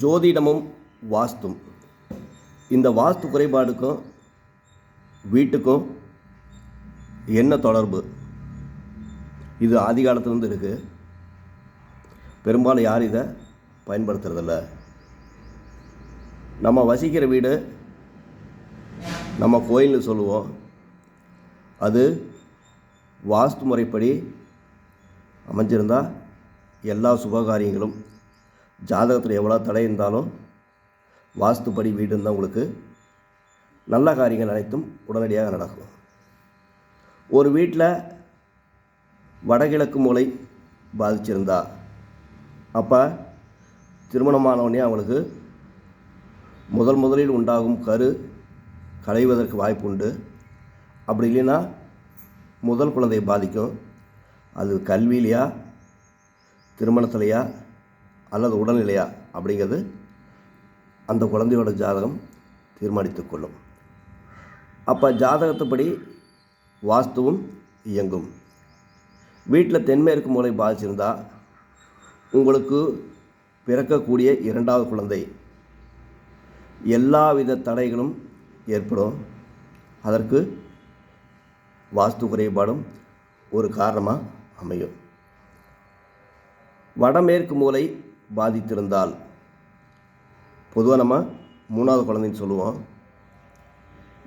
ஜோதிடமும் வாஸ்தும். இந்த வாஸ்து குறைபாடுக்கும் வீட்டுக்கும் என்ன தொடர்பு? இது ஆதி காலத்துலேருந்து இருக்குது பெரும்பாலும் யாரும் இதை பயன்படுத்துறதில்ல. நம்ம வசிக்கிற வீடு நம்ம கோயில்னு சொல்லுவோம். அது வாஸ்து முறைப்படி அமைஞ்சிருந்தால் எல்லா சுபகாரியங்களும் ஜாதகத்தில் எவ்வளோ தடை இருந்தாலும் வாஸ்துப்படி வீடு இருந்தால் உங்களுக்கு நல்ல காரியங்கள் அனைத்தும் உடனடியாக நடக்கும். ஒரு வீட்டில் வடகிழக்கு மூளை பாதிச்சிருந்தா அப்போ திருமணமானவொடனே அவங்களுக்கு முதல் முதலில் உண்டாகும் கரு களைவதற்கு வாய்ப்பு உண்டு. அப்படி இல்லைன்னா முதல் குழந்தையை பாதிக்கும். அது கல்வியிலையா திருமணத்திலையா அல்லது உடல்நிலையா அப்படிங்கிறது அந்த குழந்தையோட ஜாதகம் தீர்மானித்து கொள்ளும். அப்போ ஜாதகத்துப்படி வாஸ்துவும் இயங்கும். வீட்டில் தென்மேற்கு மூலை பாதிச்சிருந்தால் உங்களுக்கு பிறக்கக்கூடிய இரண்டாவது குழந்தை. எல்லாவித தடைகளும் ஏற்படும். அதற்கு வாஸ்து குறைபாடும் ஒரு காரணமாக அமையும். வடமேற்கு மூலை பாதித்திருந்தால். பொதுவாக நம்ம மூணாவது குழந்தைன்னு சொல்லுவோம்.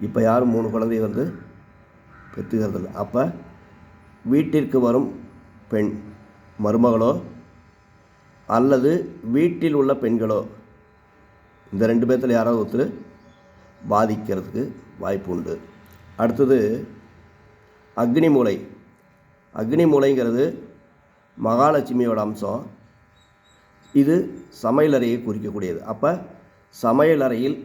இப்போ யாரும் மூணு குழந்தைய வந்து பெற்றுக்கிறதில்ல அப்போ வீட்டிற்கு வரும் பெண் மருமகளோ அல்லது வீட்டில் உள்ள பெண்களோ இந்த ரெண்டு பேர்த்தில் யாராவது ஒருத்தர் பாதிக்கிறதுக்கு வாய்ப்பு உண்டு. அடுத்தது அக்னி மூலை அக்னி மூலைங்கிறது மகாலட்சுமியோட அம்சம். இது சமையலறையை குறிக்கக்கூடியது. அப்போ சமையலறையில்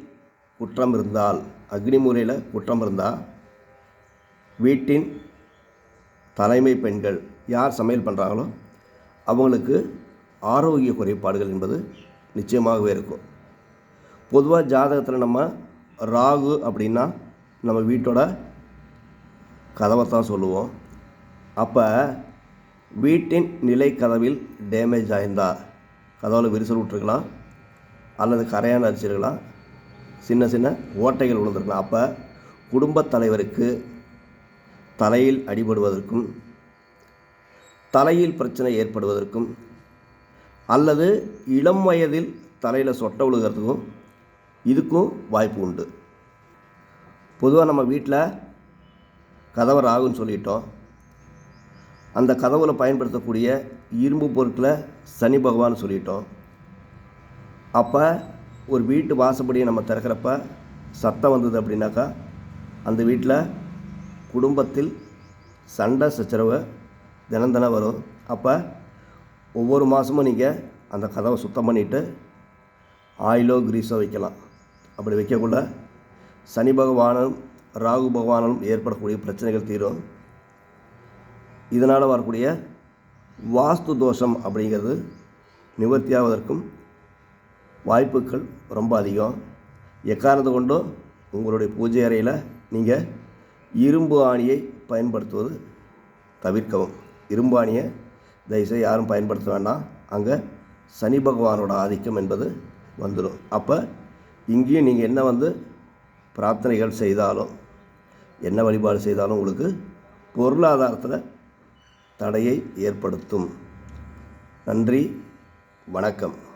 குற்றம் இருந்தால் அக்னிமுறையில் குற்றம் இருந்தால் வீட்டின் தலைமை பெண்கள் யார் சமையல் பண்ணுறாங்களோ அவங்களுக்கு ஆரோக்கிய குறைபாடுகள் என்பது நிச்சயமாகவே இருக்கும். பொதுவாக ஜாதகத்தில் நம்ம ராகு அப்படின்னா நம்ம வீட்டோட கதவை தான் சொல்லுவோம். அப்போ வீட்டின் நிலை கதவில் டேமேஜ் ஆயிருந்தால் கதவில் விரிசல் விட்டுருக்கலாம். அல்லது கரையான் அரிச்சிருக்கலாம் சின்ன சின்ன ஓட்டைகள் விழுந்திருக்கலாம். அப்போ குடும்பத் தலைவருக்கு தலையில் அடிபடுவதற்கும் தலையில் பிரச்சனை ஏற்படுவதற்கும் அல்லது இளம் வயதில் தலையில் சொட்டை விழுகிறதுக்கும் இதுக்கும் வாய்ப்பு உண்டு. பொதுவாக நம்ம வீட்டில் கதவர் ஆகுன்னு சொல்லிட்டோம். அந்த கதவுல பயன்படுத்தக்கூடிய இரும்பு பொருட்களை சனி பகவான் சொல்லிட்டோம். அப்போ ஒரு வீட்டு வாசப்படியை நம்ம திறக்கிறப்ப சத்தம் வந்தது அப்படின்னாக்கா அந்த வீட்டில் குடும்பத்தில் சண்டை சச்சரவு தினம் தினம் வரும். அப்போ ஒவ்வொரு மாதமும் நீங்கள் அந்த கதவை சுத்தம் பண்ணிவிட்டு ஆயிலோ கிரீஸோ வைக்கலாம். அப்படி வைக்கக்குள்ள சனி பகவானும் ராகு பகவானும் ஏற்படக்கூடிய பிரச்சனைகள் தீரும். இதனால் வரக்கூடிய வாஸ்து தோஷம் அப்படிங்கிறது நிவர்த்தியாவதற்கும் வாய்ப்புகள் ரொம்ப அதிகம். எக்காரணத்தை கொண்டும் உங்களுடைய பூஜை அறையில் நீங்கள் இரும்பு ஆணியை பயன்படுத்துவது தவிர்க்கவும். இரும்பு ஆணியை தயவுசெய்து யாரும் பயன்படுத்த வேண்டாம். அங்கே சனி பகவானோட ஆதிக்கம் என்பது வந்துடும் அப்போ இங்கேயும் நீங்கள் என்ன வந்து பிரார்த்தனைகள் செய்தாலும் என்ன வழிபாடு செய்தாலும் உங்களுக்கு பொருளாதாரத்தில் தடையை ஏற்படுத்தும். நன்றி வணக்கம்.